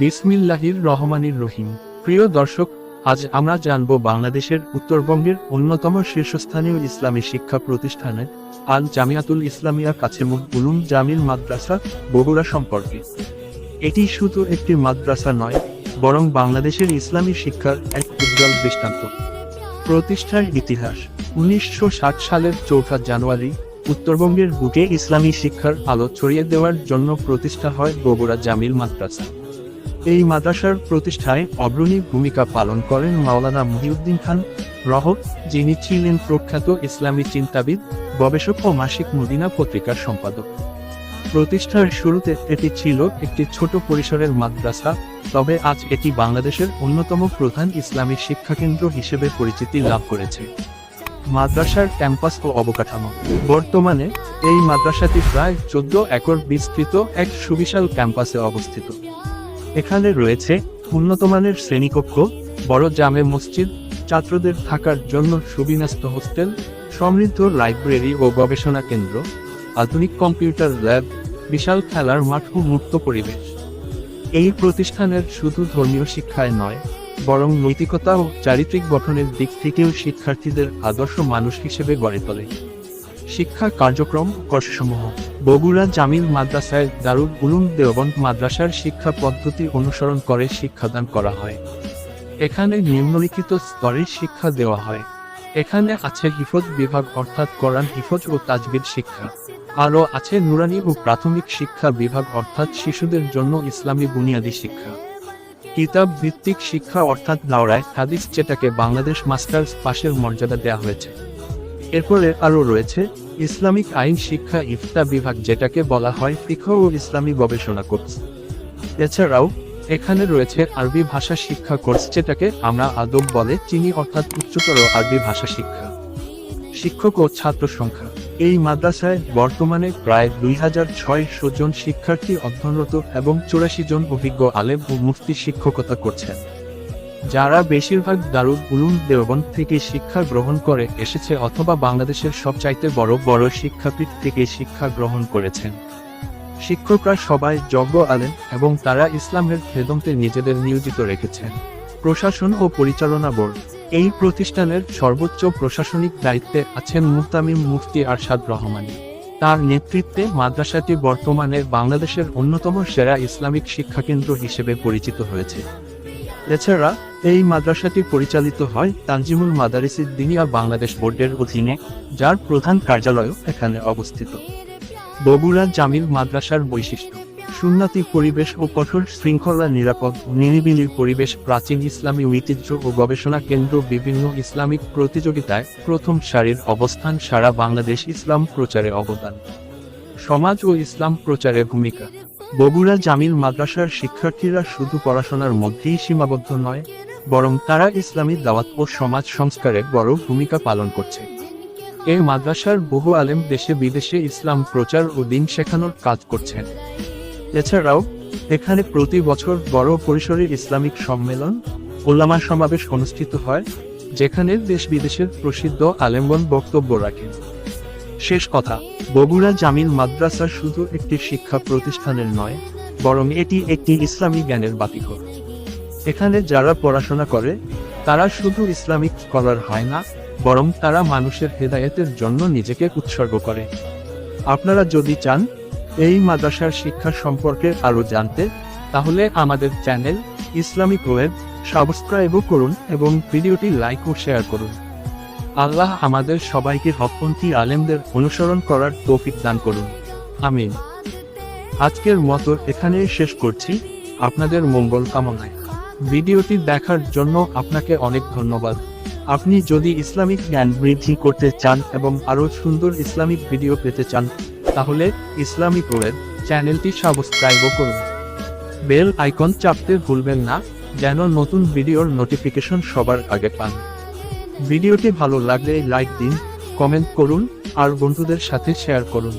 বিসমিল্লাহির রহমানির রহিম। প্রিয় দর্শক, আজ আমরা জানব বাংলাদেশের উত্তরবঙ্গের অন্যতম শীর্ষস্থানীয় ইসলামী শিক্ষা প্রতিষ্ঠানের আল জামিয়াতুল ইসলামিয়া কাছে উলুম জামিল মাদ্রাসা বগুড়া সম্পর্কে। এটি শুধু একটি মাদ্রাসা নয়, বরং বাংলাদেশের ইসলামী শিক্ষার এক উজ্জ্বল দৃষ্টান্ত। প্রতিষ্ঠার ইতিহাস, উনিশশো ষাট সালের চৌঠা জানুয়ারি, উত্তরবঙ্গের বুকে ইসলামী শিক্ষার আলো ছড়িয়ে দেওয়ার জন্য প্রতিষ্ঠা হয় বগুড়া জামিল মাদ্রাসা। এই মাদ্রাসার প্রতিষ্ঠায় অগ্রণী ভূমিকা পালন করেন মাওলানা মহিউদ্দিন খান রহ, যিনি ছিলেন প্রখ্যাত ইসলামী চিন্তাবিদ, গবেষক ও মাসিক মদিনা পত্রিকার সম্পাদক। প্রতিষ্ঠার শুরুতে এটি ছিল একটি ছোট পরিসরের মাদ্রাসা, তবে আজ এটি বাংলাদেশের অন্যতম প্রধান ইসলামী শিক্ষাকেন্দ্র হিসেবে পরিচিতি লাভ করেছে। মাদ্রাসার ক্যাম্পাস ও অবকাঠামো। বর্তমানে এই মাদ্রাসাটি প্রায় চোদ্দ একর বিস্তৃত এক সুবিশাল ক্যাম্পাসে অবস্থিত। এখানে রয়েছে উন্নতমানের শ্রেণীকক্ষ, বড় জামে মসজিদ, ছাত্রদের থাকার জন্য সুবিন্যস্ত হোস্টেল, সমৃদ্ধ লাইব্রেরি ও গবেষণা কেন্দ্র, আধুনিক কম্পিউটার ল্যাব, বিশাল খেলার মাঠ ও মুক্ত পরিবেশ। এই প্রতিষ্ঠানের শুধু ধর্মীয় শিক্ষায় নয়, বরং নৈতিকতা ও চারিত্রিক গঠনের দিক থেকেও শিক্ষার্থীদের আদর্শ মানুষ হিসেবে গড়ে তোলে। শিক্ষা কার্যক্রম কোর্সসমূহ। বগুড়া জামিল মাদ্রাসায় দারুল উলুম দেওবন্দ মাদ্রাসার শিক্ষা পদ্ধতি অনুসরণ করে শিক্ষাদান করা হয়। এখানে নিম্নলিখিত স্তরের শিক্ষা দেওয়া হয়। এখানে আছে হিফজ বিভাগ অর্থাৎ কোরআন হিফজ ও তাজবিদ শিক্ষা। আরও আছে নুরানি ও প্রাথমিক শিক্ষা বিভাগ অর্থাৎ শিশুদের জন্য ইসলামী বুনিয়াদী শিক্ষা। কিতাব ভিত্তিক শিক্ষা অর্থাৎ দাওরায় হাদিস যেটাকে বাংলাদেশ মাস্টার্স পাশের মর্যাদা দেওয়া হয়েছে। এরপরে আরও রয়েছে, ইসলামিক আইন শিক্ষা ইফতা বিভাগ যেটাকে বলা হয় ফিখ ও ইসলামী গবেষণা কোর্স। এছাড়াও, এখানে রয়েছে আরবি ভাষা শিক্ষা কোর্স যেটাকে আমরা আদব বলে চিনি অর্থাৎ উচ্চতর আরবি ভাষা শিক্ষা। শিক্ষক ও ছাত্র সংখ্যা। এই মাদ্রাসায় বর্তমানে প্রায় দুই হাজার ছয়শো জন শিক্ষার্থী অধ্যয়নরত এবং চুরাশি জন অভিজ্ঞ আলেম ও মুফতি শিক্ষকতা করছেন। যারা বেশিরভাগ দারুল উলুম দেওবন্দ থেকে শিক্ষা গ্রহণ করে এসেছে অথবা বাংলাদেশের সবচাইতে বড় বড় শিক্ষাপীঠ থেকে শিক্ষা গ্রহণ করেছেন। শিক্ষকরা সবাই যোগ্য আলেন এবং তারা ইসলামের খেদমতে নিজেদের নিয়োজিত রেখেছেন। প্রশাসন ও পরিচালনা বোর্ড এই প্রতিষ্ঠানের সর্বোচ্চ প্রশাসনিক দায়িত্বে আছেন মুক্তামিম মুফতি আরশাদ রহমান। তার নেতৃত্বে মাদ্রাসাটি বর্তমানে বাংলাদেশের অন্যতম সেরা ইসলামিক শিক্ষাকেন্দ্র হিসেবে পরিচিত হয়েছে। এছাড়া, এই মাদ্রাসাটি পরিচালিত হয় তানজিমুল মাদারিসিদ দিনিয়া বাংলাদেশ বোর্ডের অধীনে, যার প্রধান কার্যালয় এখানে অবস্থিত। বগুড়া জামিল মাদ্রাসার বৈশিষ্ট্য, সুন্নাতি পরিবেশ ও কঠোর শৃঙ্খলা নিরাপদ নিরিবিলির পরিবেশ, প্রাচীন ইসলামী ঐতিহ্য ও গবেষণা কেন্দ্র, বিভিন্ন ইসলামিক প্রতিযোগিতায় প্রথম সারির অবস্থান সারা বাংলাদেশ ইসলাম প্রচারে অবদান। সমাজ ও ইসলাম প্রচারে ভূমিকা বগুড়া জামিল মাদ্রাসার শিক্ষার্থীরা শুধু পড়াশোনার মধ্যেই সীমাবদ্ধ নয়, বরং তারা ইসলামী দাওয়াত ও সমাজ সংস্কারে বড় ভূমিকা পালন করছে। এই মাদ্রাসার বহু আলেম দেশে বিদেশে ইসলাম প্রচার ও দিন শেখানোর কাজ করছেন। এছাড়াও, এখানে প্রতি বছর বড় পরিসরের ইসলামিক সম্মেলন, ওলামা সমাবেশ অনুষ্ঠিত হয়, যেখানে দেশ বিদেশের প্রসিদ্ধ আলেমগণ বক্তব্য রাখেন। শেষ কথা, বগুড়া জামিল মাদ্রাসা শুধু একটি শিক্ষা প্রতিষ্ঠানের নয়, বরং এটি একটি ইসলামী জ্ঞানের বাতিঘর। এখানে যারা পড়াশোনা করে, তারা শুধু ইসলামিক স্কলার হয় না, বরং তারা মানুষের হেদায়েতের জন্য নিজেকে উৎসর্গ করে। আপনারা যদি চান এই মাদ্রাসার শিক্ষা সম্পর্কে আরও জানতে, তাহলে আমাদের চ্যানেল ইসলামিক ওয়েব সাবস্ক্রাইবও করুন এবং ভিডিওটি লাইক ও শেয়ার করুন। আল্লাহ আমাদের সবাইকে হকপন্থী আলেমদের অনুসরণ করার তৌফিক দান করুন। আমিন। আজকের মতো এখানেই শেষ করছি। আপনাদের মঙ্গল কামনায়। ভিডিওটি দেখার জন্য আপনাকে অনেক ধন্যবাদ। আপনি যদি ইসলামিক জ্ঞান বৃদ্ধি করতে চান এবং আরও সুন্দর ইসলামিক ভিডিও পেতে চান, তাহলে ইসলামিক ওয়েব চ্যানেলটি সাবস্ক্রাইবও করুন। বেল আইকন চাপতে ভুলবেন না, যেন নতুন ভিডিওর নোটিফিকেশন সবার আগে পান। ভিডিওটি ভালো লাগলে লাইক দিন কমেন্ট করুন আর বন্ধুদের সাথে শেয়ার করুন।